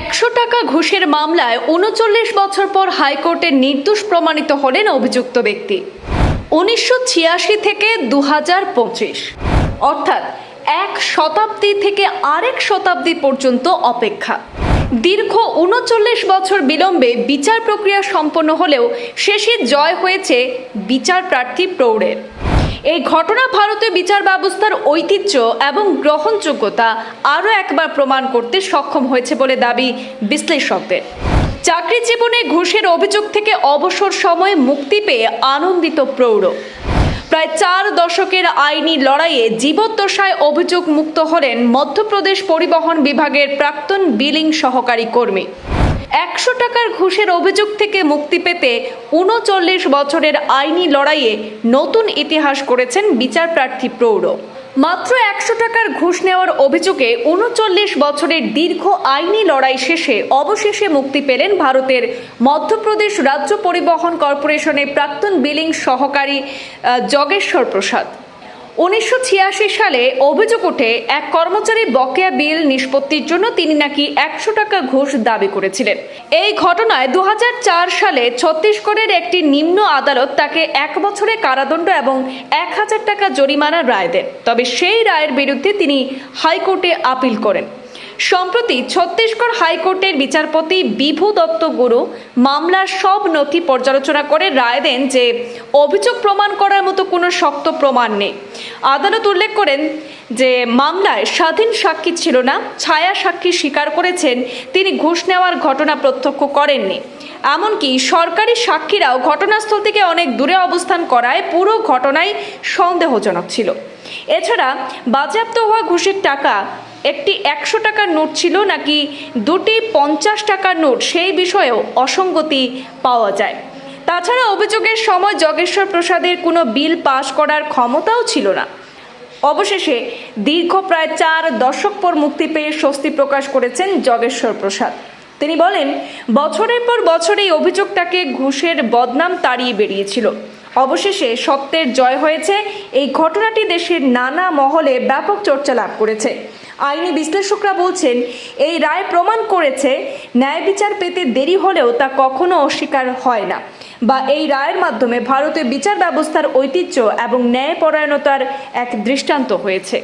একশো টাকা ঘুষের মামলায় উনচল্লিশ বছর পর হাইকোর্টে নির্দোষ প্রমাণিত হলেন অভিযুক্ত ব্যক্তি। উনিশশো ছিয়াশি থেকে দু হাজার পঁচিশ। অর্থাৎ এক শতাব্দী থেকে আরেক শতাব্দী পর্যন্ত অপেক্ষা। দীর্ঘ উনচল্লিশ বছর বিলম্বে বিচার প্রক্রিয়া সম্পন্ন হলেও শেষে জয় হয়েছে বিচার প্রার্থী প্রৌঢ়ের। এই ঘটনা ভারতীয় বিচার ব্যবস্থার ঐতিহ্য এবং গ্রহণযোগ্যতা আরও একবার প্রমাণ করতে সক্ষম হয়েছে বলে দাবি বিশ্লেষকদের। চাকরি জীবনে ঘুষের অভিযোগ থেকে অবসর সময়ে মুক্তি পেয়ে আনন্দিত প্রৌঢ়। প্রায় চার দশকের আইনি লড়াইয়ে জীবদ্দশায় অভিযোগ মুক্ত হলেন মধ্যপ্রদেশ পরিবহন বিভাগের প্রাক্তন বিলিং সহকারী কর্মী। একশো টাকার ঘুষের অভিযোগ থেকে মুক্তি পেতে উনচল্লিশ বছরের আইনি লড়াইয়ে নতুন ইতিহাস করেছেন বিচার প্রার্থী প্রৌঢ়। মাত্র একশো টাকার ঘুষ নেওয়ার অভিযোগে উনচল্লিশ বছরের দীর্ঘ আইনি লড়াই শেষে অবশেষে মুক্তি পেলেন ভারতের মধ্যপ্রদেশ রাজ্য পরিবহন কর্পোরেশনের প্রাক্তন বিলিং সহকারী আহ, জগেশ্বর প্রসাদ। উনিশশো ছিয়াশি সালে অভিযোগ ওঠে, এক কর্মচারীর বকেয়া বিল নিষ্পত্তির জন্য তিনি নাকি একশো টাকা ঘুষ দাবি করেছিলেন। এই ঘটনায় দু হাজার চার সালে ছত্তিশগড়ের একটি নিম্ন আদালত তাকে এক বছরের কারাদণ্ড এবং এক হাজার টাকা জরিমানার রায় দেন। তবে সেই রায়ের বিরুদ্ধে তিনি হাইকোর্টে আপিল করেন। সম্প্রতি ছত্তিশগড় হাইকোর্টের বিচারপতি বিভু দত্ত গুরু মামলার সব নথি পর্যালোচনা করে রায় দেন যে, অভিযোগ প্রমাণ করার মতো কোনো শক্ত প্রমাণ নেই। আদালত উল্লেখ করেন যে মামলায় স্বাধীন সাক্ষী ছিল না, ছায়া সাক্ষী স্বীকার করেছেন, তিনি ঘুষ নেওয়ার ঘটনা প্রত্যক্ষ করেননি। এমনকি সরকারি সাক্ষীরাও ঘটনাস্থল থেকে অনেক দূরে অবস্থান করায় পুরো ঘটনাই সন্দেহজনক ছিল। এছাড়া বাজেয়াপ্ত হওয়া ঘুষের টাকা, একটি একশো টাকার নোট ছিল নাকি দুটি পঞ্চাশ টাকার নোট, সেই বিষয়েও অসঙ্গতি পাওয়া যায়। তাছাড়া অভিযোগের সময় জগেশ্বর প্রসাদের কোনো বিল পাশ করার ক্ষমতাও ছিল না। অবশেষে দীর্ঘ প্রায় চার দশক পর মুক্তি পেয়ে স্বস্তি প্রকাশ করেছেন জগেশ্বর প্রসাদ। তিনি বলেন, বছরের পর বছর এই অভিযোগটাকে ঘুষের বদনাম তাড়িয়ে বেরিয়েছিল। অবশেষে সত্যের জয় হয়েছে, এই ঘটনাটি দেশের নানা মহলে ব্যাপক চর্চা লাভ করেছে। আইনি বিশ্লেষকরা বলছেন, এই রায় প্রমাণ করেছে, ন্যায় বিচার পেতে দেরি হলেও তা কখনো অস্বীকার হয় না। বা এই রায়ের মাধ্যমে ভারতে বিচার ব্যবস্থার ঐতিহ্য এবং ন্যায়পরায়ণতার এক দৃষ্টান্ত হয়েছে।